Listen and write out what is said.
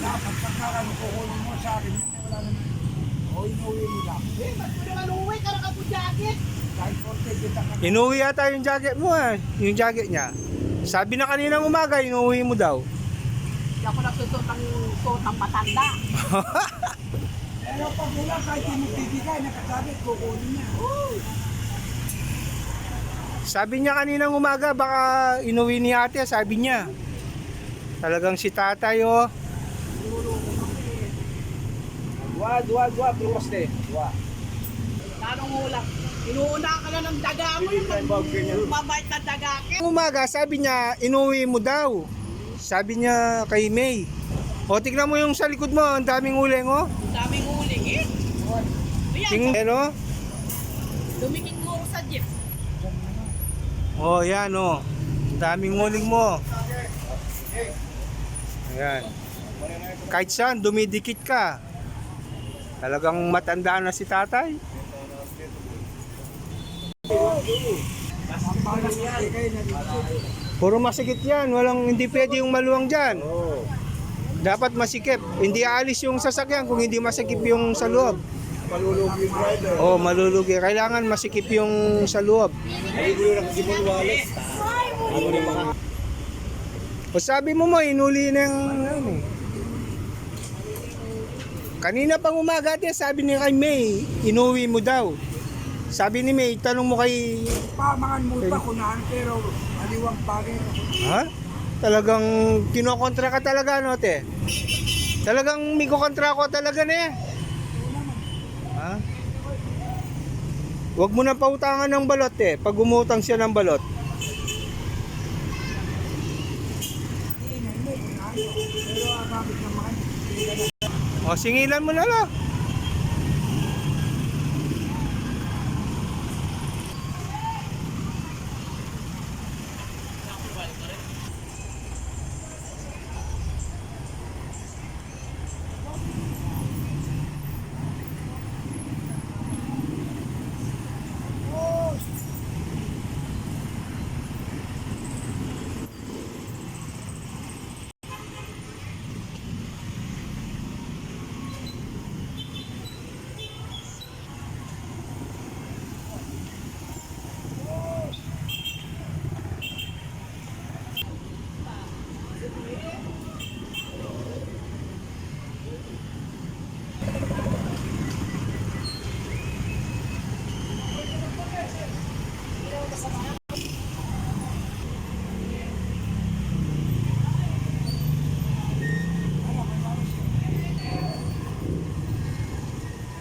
Dapat pagkarano ko kunin mo sa akin, wala naman. O inuwi mo. Eh, ba't mo naman uwi? Karang jacket. Kahit konti kita. Inuwi yata yung jacket mo eh. Yung jacket niya. Sabi na kaninang umaga, inuwi mo daw. Hindi ako nagsusot ng suot ng matanda. Pero pag wala, kahit yung magtitigay, nakasabi, kukunin niya. Oo. Sabi niya kaninang umaga, baka inuwi ni ate, sabi niya. Talagang si tatay oh. Wad, wad, wad, lumas de. Wad. Anong ulam? Inuuna ka na ng daga mo yung mabait na daga. Umaga, sabi niya, inuwi mo daw. Sabi niya kay May. O, tignan mo yung sa likod mo, ang daming uling oh. Ang daming uling eh. Ayan, Ting, ano? dumingin mo ako sa jeep. Oh, yan oh. Daming uling mo. Ayan. Kahit saan, dumidikit ka. Talagang matanda na si tatay. Puro masikip yan. Walang, hindi pwede yung maluwang dyan. Dapat masikip. Hindi aalis yung sasakyan kung hindi masikip yung sa loob. Malulugi yung rider. Oh, malulugi. Kailangan masikip yung sa loob. Ay, gulo na kasi mo wallet. Ano ni mga? O sabi mo mo, inuli na yung ano. Kanina pang umaga ate, sabi ni kay May, inuwi mo daw. Sabi ni May, tanong mo kay... Pamangan mo pa kunahan, pero aliwang bagay. Ha? Talagang kinokontra ka talaga, no, te? Talagang may kukontra ko talaga na eh. Ha? Huwag mo na pautangan ng balot eh. Pag umutang siya ng balot. O, singilan mo na lang.